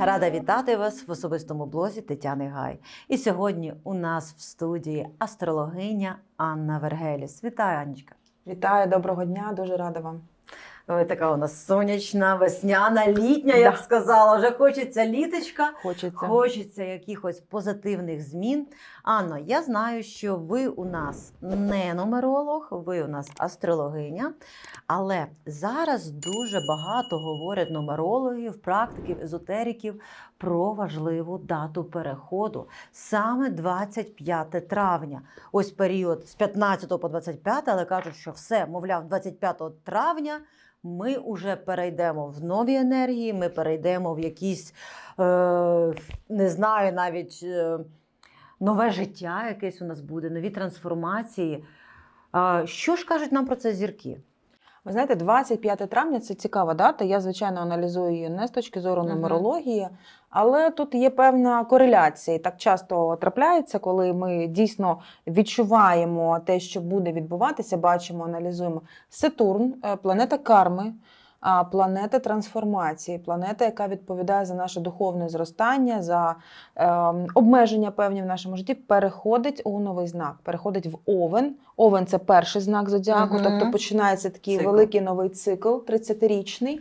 рада вітати вас в особистому блозі Тетяни Гай. І сьогодні у нас в студії астрологиня Анна Вергеліс. Вітаю, Анечка. Вітаю, доброго дня, дуже рада вам. Ой, така у нас сонячна, весняна, літня, я б сказала. Вже хочеться літочка. Хочеться. Хочеться якихось позитивних змін. Анно, я знаю, що ви у нас не нумеролог, ви у нас астрологиня, але зараз дуже багато говорять нумерологів, практиків, езотериків про важливу дату переходу саме 25 травня. Ось період з 15 по 25, але кажуть, що все, мовляв, 25 травня. Ми вже перейдемо в нові енергії, ми перейдемо в якісь е, не знаю, навіть е, нове життя якесь у нас буде, нові трансформації. Що ж кажуть нам про це зірки? Ви знаєте, 25 травня це цікава дата. Я, звичайно, аналізую її не з точки зору нумерології, але тут є певна кореляція. І так часто трапляється, коли ми дійсно відчуваємо те, що буде відбуватися, бачимо, аналізуємо. Сатурн, е, планета карми. Планета трансформації, планета, яка відповідає за наше духовне зростання, за е, обмеження певні в нашому житті, переходить у новий знак, переходить в Овен. Овен це перший знак зодіаку, Мгм. тобто починається такий Цикл. великий новий цикл, 30-річний.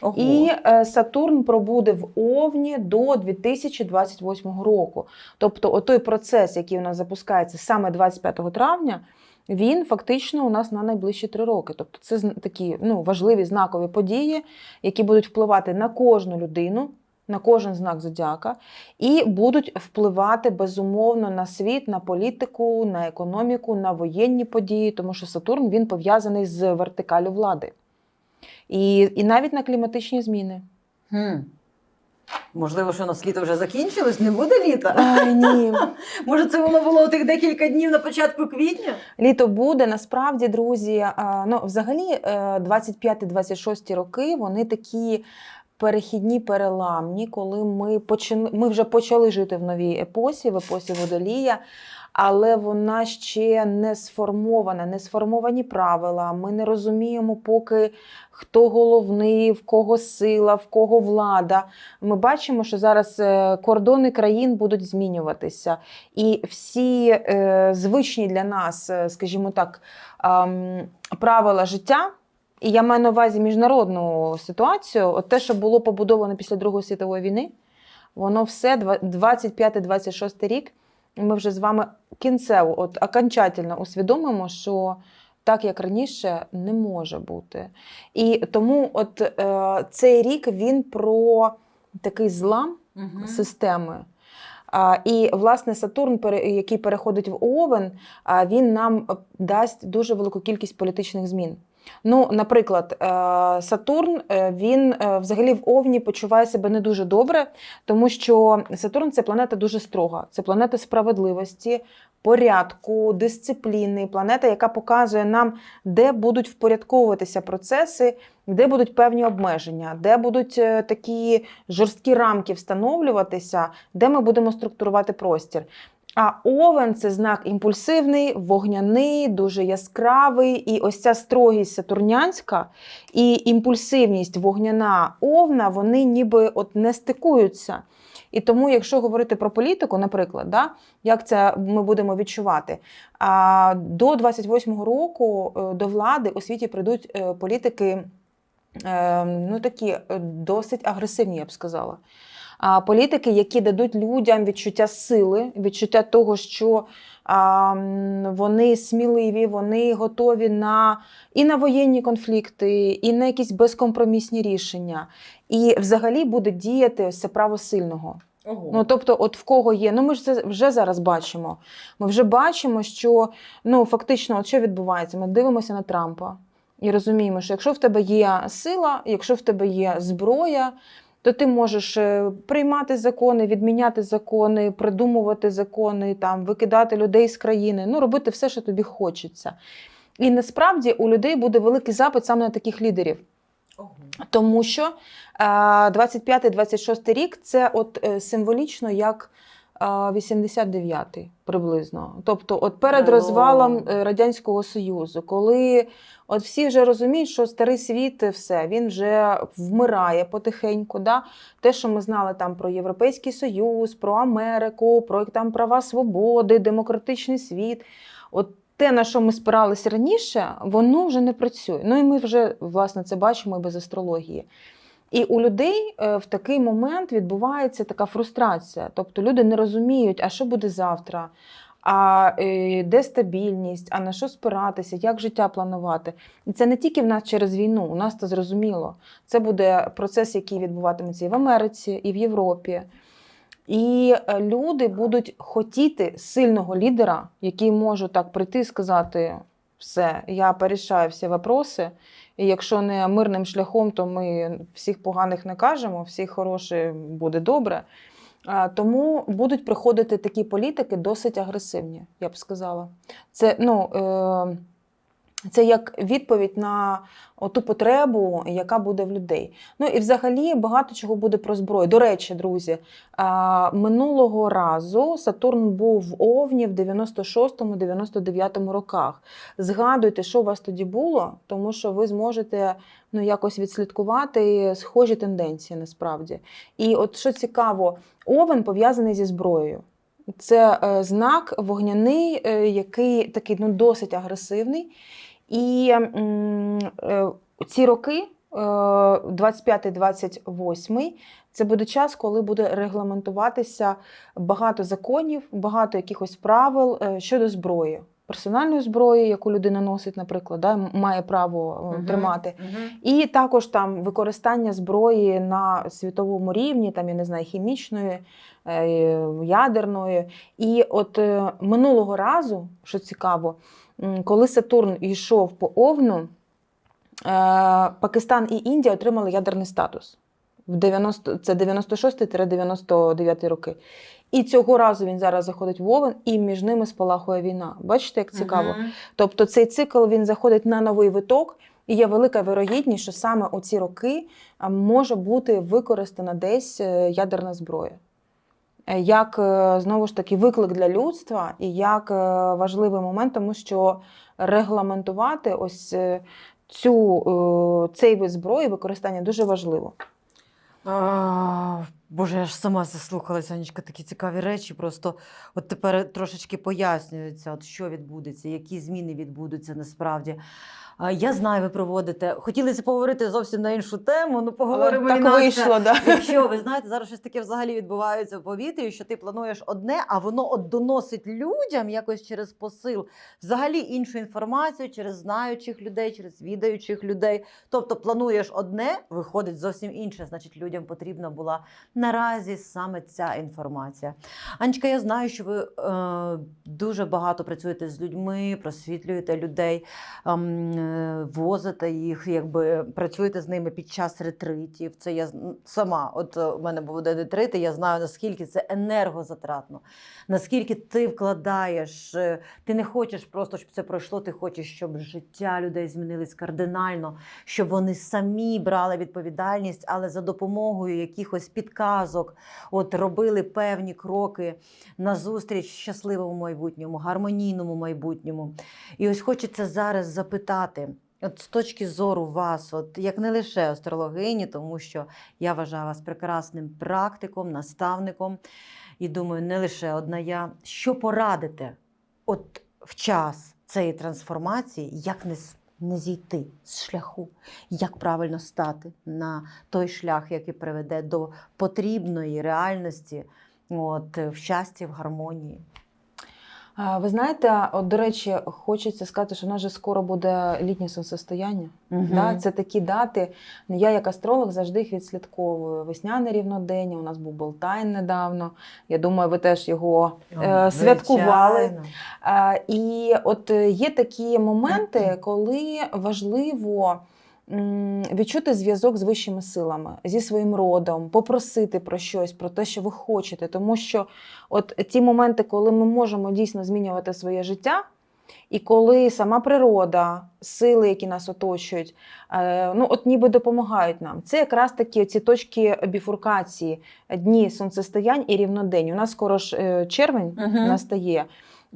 Ого. І е, Сатурн пробуде в Овні до 2028 року. Тобто, отой процес, який у нас запускається саме 25 травня, він фактично у нас на найближчі три роки. Тобто, це такі ну, важливі знакові події, які будуть впливати на кожну людину. На кожен знак зодіака, і будуть впливати безумовно на світ, на політику, на економіку, на воєнні події, тому що Сатурн він пов'язаний з вертикалю влади. І, і навіть на кліматичні зміни. Хм. Можливо, що у нас літо вже закінчилось, не буде літа. Ай, ні. Може, це воно було тих декілька днів на початку квітня? Літо буде. Насправді, друзі, ну, взагалі, е, 25-26 роки вони такі. Перехідні переламні, коли ми почали, ми вже почали жити в новій епосі, в епосі водолія, але вона ще не сформована, не сформовані правила. Ми не розуміємо, поки хто головний, в кого сила, в кого влада. Ми бачимо, що зараз е, кордони країн будуть змінюватися. І всі е, звичні для нас, е, скажімо так, ем, правила життя. І я маю на увазі міжнародну ситуацію. От те, що було побудовано після Другої світової війни, воно все 25-26 рік. Ми вже з вами кінцево, от окончательно усвідомимо, що так як раніше не може бути. І тому, от е, цей рік він про такий злам системи. А, І власне Сатурн, який переходить в Овен, а, він нам е, дасть дуже велику кількість політичних змін. Ну, наприклад, е, Сатурн е, він е, взагалі в Овні почуває себе не дуже добре, тому що Сатурн це планета дуже строга, це планета справедливості, порядку, дисципліни, планета, яка показує нам, де будуть впорядковуватися процеси, де будуть певні обмеження, де будуть такі жорсткі рамки встановлюватися, де ми будемо структурувати простір. А овен це знак імпульсивний, вогняний, дуже яскравий. І ось ця строгість сатурнянська і імпульсивність вогняна овна, вони ніби от не стикуються. І тому, якщо говорити про політику, наприклад, да, як це ми будемо відчувати, а, до 28-го року е, до влади у світі прийдуть е, політики е, ну, такі е, досить агресивні, я б сказала. Політики, які дадуть людям відчуття сили, відчуття того, що а, вони сміливі, вони готові на і на воєнні конфлікти, і на якісь безкомпромісні рішення. І взагалі буде діяти ось це право сильного. Ого. Ну, тобто, от в кого є, ну ми ж це вже зараз бачимо. Ми вже бачимо, що ну фактично, от що відбувається? Ми дивимося на Трампа і розуміємо, що якщо в тебе є сила, якщо в тебе є зброя, то ти можеш е, приймати закони, відміняти закони, придумувати закони, там викидати людей з країни, ну робити все, що тобі хочеться. І насправді у людей буде великий запит саме на таких лідерів. Тому що е, 25-26 рік це от е, символічно як 89-й приблизно. Тобто, от перед розвалом е, Радянського Союзу, коли от всі вже розуміють, що старий світ е, все, він вже вмирає потихеньку. Да? Те, що ми знали там про Європейський Союз, про Америку, про там права свободи, демократичний світ. От те, на що ми спиралися раніше, воно вже не працює. Ну і ми вже власне це бачимо і без астрології. І у людей е, в такий момент відбувається така фрустрація. Тобто люди не розуміють, а що буде завтра, а е, де стабільність, а на що спиратися, як життя планувати. І це не тільки в нас через війну, у нас це зрозуміло. Це буде процес, який відбуватиметься і в Америці, і в Європі. І е, люди будуть хотіти сильного лідера, який може так прийти і сказати: все, я порішаю всі вопроси. І якщо не мирним шляхом, то ми всіх поганих не кажемо, всіх хороші буде добре. Тому будуть приходити такі політики досить агресивні, я б сказала. Це, ну, е, це як відповідь на ту потребу, яка буде в людей. Ну і взагалі багато чого буде про зброю. До речі, друзі, минулого разу Сатурн був в Овні в 96-99 роках. Згадуйте, що у вас тоді було, тому що ви зможете ну, якось відслідкувати схожі тенденції насправді. І от що цікаво, Овен пов'язаний зі зброєю. Це е, знак вогняний, е, який такий ну, досить агресивний. І е, ці роки, е, 25-28, це буде час, коли буде регламентуватися багато законів, багато якихось правил е, щодо зброї. Персональної зброї, яку людина носить, наприклад, да, має право е, Мгм. тримати. Мгм. І також там використання зброї на світовому рівні, там я не знаю, хімічної, е, ядерної. І от е, минулого разу, що цікаво, коли Сатурн йшов по Овну, е, Пакистан і Індія отримали ядерний статус. В 90, це 96-99 роки. І цього разу він зараз заходить в Овен, і між ними спалахує війна. Бачите, як цікаво? Мгм. Тобто цей цикл він заходить на новий виток, і є велика вирогідність, що саме у ці роки може бути використана десь е, ядерна зброя. Як е, знову ж таки виклик для людства, і як е, важливий момент, тому що регламентувати ось е, цю, цей вид зброї використання дуже важливо. Боже, я ж сама заслухалася, Анічка, такі цікаві речі. Просто от тепер трошечки пояснюється, от що відбудеться, які зміни відбудуться насправді. Я знаю, ви проводите. Хотілося поговорити зовсім на іншу тему, ну поговоримо так інакше. вийшло, да. Якщо ви знаєте, зараз щось таке взагалі відбувається в повітрі, що ти плануєш одне, а воно от доносить людям якось через посил взагалі іншу інформацію, через знаючих людей, через відаючих людей. Тобто плануєш одне, виходить зовсім інше. Значить, людям потрібна була наразі саме ця інформація. Анечка, я знаю, що ви е, дуже багато працюєте з людьми, просвітлюєте людей, е, возите їх, якби працюєте з ними під час ретритів. Це я сама. От е, у мене був один ретрит, і я знаю, наскільки це енергозатратно, наскільки ти вкладаєш. е, Ти не хочеш просто, щоб це пройшло, ти хочеш, щоб життя людей змінились кардинально, щоб вони самі брали відповідальність, але за допомогою якихось підказок, от робили певні кроки назустріч щасливому майбутньому, гармонійному майбутньому. І ось хочеться зараз запитати. От з точки зору вас, от як не лише астрологині, тому що я вважаю вас прекрасним практиком, наставником, і думаю, не лише одна я. Що порадите от в час цієї трансформації, як не, не зійти з шляху, як правильно стати на той шлях, який приведе до потрібної реальності, от, в щасті, в гармонії. Ви знаєте, от, до речі, хочеться сказати, що у нас же скоро буде літнє сонцестояння. Да, це такі дати. Я, як астролог, завжди їх відслідковую. Весняне рівнодення, у нас був Болтайн недавно. Я думаю, ви теж його е, святкували. Е, І от е, є такі моменти, коли важливо відчути зв'язок з вищими силами, зі своїм родом, попросити про щось, про те, що ви хочете. Тому що от ті моменти, коли ми можемо дійсно змінювати своє життя, І коли сама природа, сили, які нас оточують, е, ну от ніби допомагають нам. Це якраз такі ці точки біфуркації, дні сонцестоянь і рівнодень. У нас скоро ж е, червень Мгм. настає.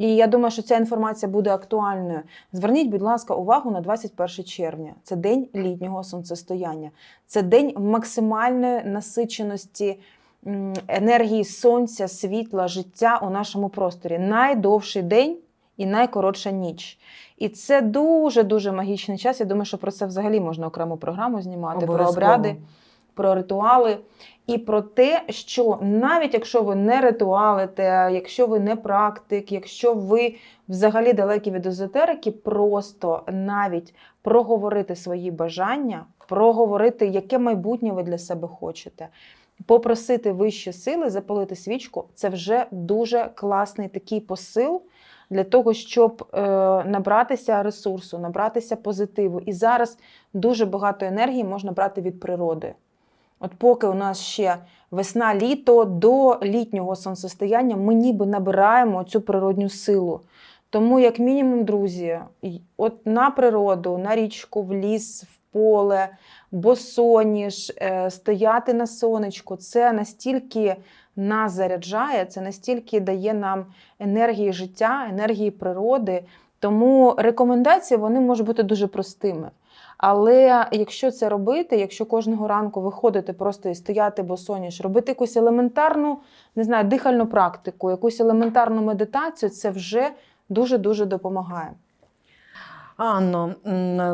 І я думаю, що ця інформація буде актуальною. Зверніть, будь ласка, увагу на 21 червня. Це день літнього сонцестояння. Це день максимальної насиченості енергії сонця, світла, життя у нашому просторі. Найдовший день і найкоротша ніч. І це дуже дуже магічний час. Я думаю, що про це взагалі можна окрему програму знімати про обряди, про ритуали і про те, що навіть якщо ви не ритуалите, якщо ви не практик, якщо ви взагалі далекі від езотерики, просто навіть проговорити свої бажання, проговорити, яке майбутнє ви для себе хочете. Попросити вищі сили запалити свічку це вже дуже класний такий посил для того, щоб е, набратися ресурсу, набратися позитиву. І зараз дуже багато енергії можна брати від природи. От поки у нас ще весна, літо до літнього сонцестояння, ми ніби набираємо цю природню силу. Тому, як мінімум, друзі, от на природу, на річку, в ліс, в поле, босоніж, е, стояти на сонечку, це настільки нас заряджає, це настільки дає нам енергії життя, енергії природи. Тому рекомендації вони можуть бути дуже простими. Але якщо це робити, якщо кожного ранку виходити просто і стояти босоніж, робити якусь елементарну, не знаю, дихальну практику, якусь елементарну медитацію, це вже дуже-дуже допомагає. Анно,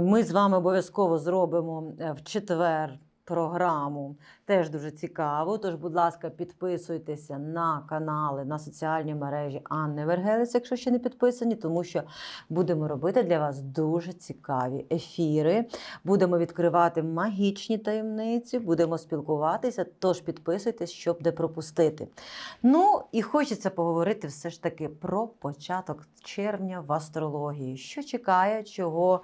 ми з вами обов'язково зробимо е, в четвер програму. Теж дуже цікаво. Тож, будь ласка, підписуйтеся на канали, на соціальні мережі Анни Вергелець, якщо ще не підписані, тому що будемо робити для вас дуже цікаві ефіри. Будемо відкривати магічні таємниці, будемо спілкуватися. Тож підписуйтесь, щоб не пропустити. Ну і хочеться поговорити все ж таки про початок червня в астрології. Що чекає, чого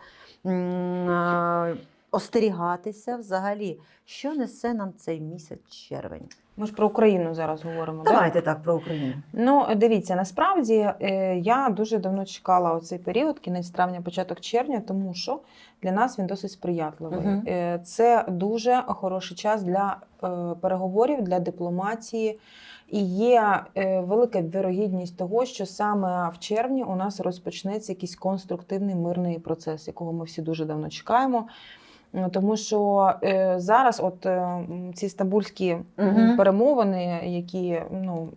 остерігатися взагалі, що несе нам цей місяць червень? Ми ж про Україну зараз говоримо. Давайте так про Україну. Ну, дивіться, насправді е, я дуже давно чекала оцей період, кінець травня, початок червня, тому що для нас він досить сприятливий. Е, Це дуже хороший час для е, переговорів, для дипломатії. І є велика вірогідність того, що саме в червні у нас розпочнеться якийсь конструктивний мирний процес, якого ми всі дуже давно чекаємо. Тому що е, зараз, от е, ці стамбульські Мгм. перемовини, які ну,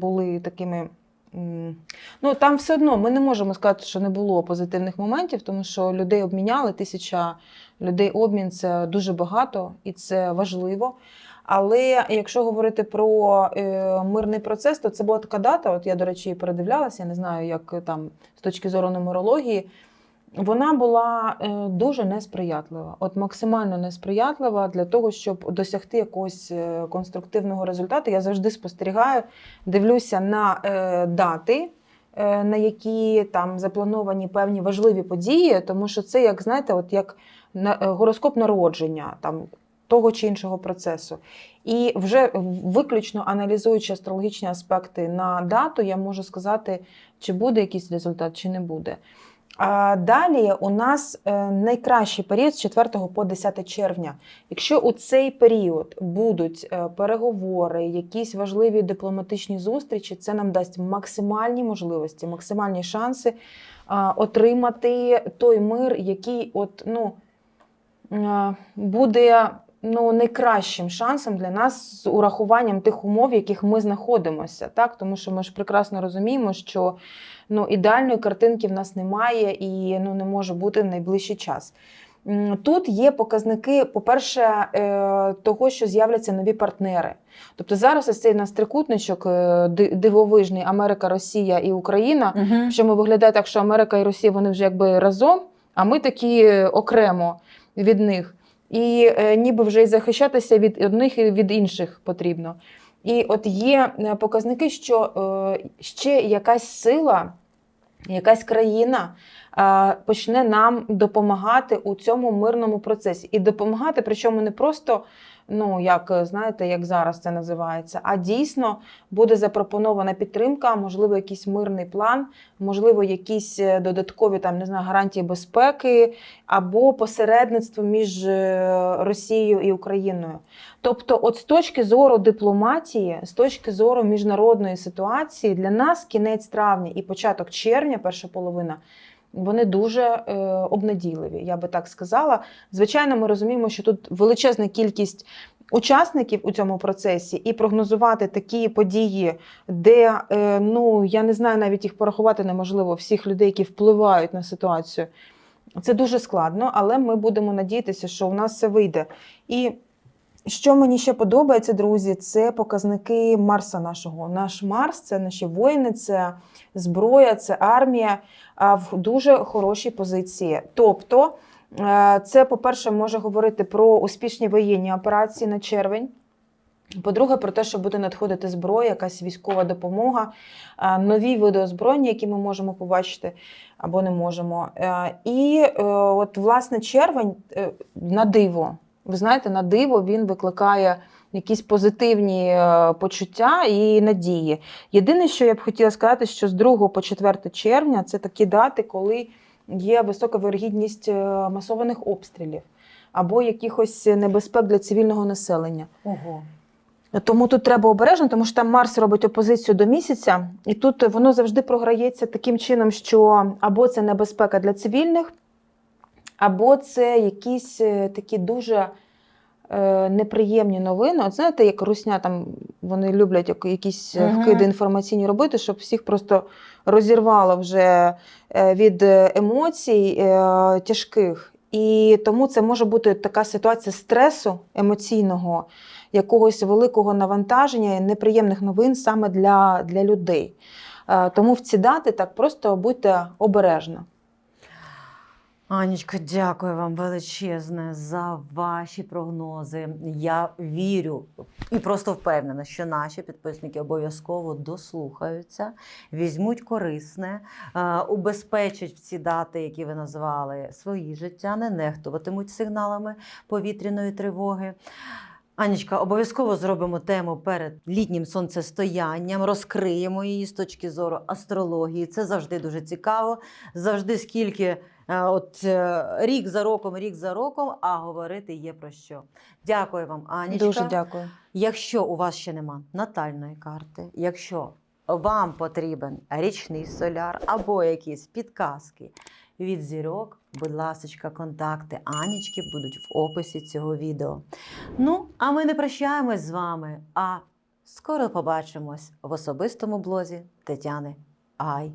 були такими. Ну там все одно ми не можемо сказати, що не було позитивних моментів, тому що людей обміняли тисяча людей. Обмін це дуже багато і це важливо. Але якщо говорити про е, мирний процес, то це була така дата. От я, до речі, передивлялася, я не знаю, як там з точки зору нумерології. Вона була е, дуже несприятлива, от максимально несприятлива для того, щоб досягти якогось е, конструктивного результату. Я завжди спостерігаю, дивлюся на е, дати, на які там заплановані певні важливі події, тому що це, як знаєте, от як гороскоп народження там того чи іншого процесу. І вже виключно аналізуючи астрологічні аспекти на дату, я можу сказати, чи буде якийсь результат, чи не буде. А далі у нас е, найкращий період з 4 по 10 червня. Якщо у цей період будуть е, переговори, якісь важливі дипломатичні зустрічі, це нам дасть максимальні можливості, максимальні шанси отримати той мир, який от, ну, е, буде ну, найкращим шансом для нас з урахуванням тих умов, в яких ми знаходимося. Так? Тому що ми ж прекрасно розуміємо, що ну, ідеальної картинки в нас немає і ну, не може бути в найближчий час. Тут є показники, по-перше, е, того, що з'являться нові партнери. Тобто зараз ось цей у нас трикутничок е, дивовижний Америка, Росія і Україна. Угу. Що ми виглядає так, що Америка і Росія вони вже якби разом, а ми такі е, окремо від них. І е, ніби вже й захищатися від одних і від інших потрібно. І от є е, показники, що е, ще якась сила, якась країна почне нам допомагати у цьому мирному процесі. І допомагати, причому не просто, ну як е, знаєте, як зараз це називається, а дійсно буде запропонована підтримка, можливо, якийсь мирний план, можливо, якісь е, додаткові там не знаю, гарантії безпеки або посередництво між е, Росією і Україною. Тобто, от з точки зору дипломатії, з точки зору міжнародної ситуації, для нас кінець травня і початок червня, перша половина. Вони дуже е, обнадійливі, я би так сказала. Звичайно, ми розуміємо, що тут величезна кількість учасників у цьому процесі, і прогнозувати такі події, де е, ну я не знаю, навіть їх порахувати неможливо всіх людей, які впливають на ситуацію. Це дуже складно, але ми будемо надіятися, що у нас все вийде. І що мені ще подобається, друзі, це показники Марса нашого. Наш Марс це наші воїни, це зброя, це армія а, в дуже хорошій позиції. Тобто, е, це, по-перше, може говорити про успішні воєнні операції на червень. По-друге, про те, що буде надходити зброя, якась військова допомога, нові види озброєння, які ми можемо побачити або не можемо. Е, І е, от, власне, червень на диво. Ви знаєте, на диво він викликає якісь позитивні е, почуття і надії. Єдине, що я б хотіла сказати, що з 2 по 4 червня це такі дати, коли є висока вирогідність е, масованих обстрілів або якихось небезпек для цивільного населення. Ого. Тому тут треба обережно, тому що там Марс робить опозицію до місяця, і тут воно завжди програється таким чином, що або це небезпека для цивільних, або це якісь е, такі дуже е, неприємні новини. От знаєте, як русня там вони люблять як- якісь е, вкиди інформаційні робити, щоб всіх просто розірвало вже від емоцій тяжких. І тому це може бути така ситуація стресу емоційного, якогось великого навантаження, неприємних новин саме для, для людей. Тому в ці дати так просто будьте обережно. Анічко, дякую вам величезне за ваші прогнози. Я вірю і просто впевнена, що наші підписники обов'язково дослухаються, візьмуть корисне, е, убезпечать в ці дати, які ви назвали, свої життя, не нехтуватимуть сигналами повітряної тривоги. Анічка, обов'язково зробимо тему перед літнім сонцестоянням, розкриємо її з точки зору астрології. Це завжди дуже цікаво. Завжди скільки от е, рік за роком, рік за роком, а говорити є про що. Дякую вам, Анічка. Дуже дякую. Якщо у вас ще нема натальної карти, якщо вам потрібен річний соляр або якісь підказки від зірок, будь ласка, контакти Анічки будуть в описі цього відео. Ну, а ми не прощаємось з вами, а скоро побачимось в особистому блозі Тетяни Ай.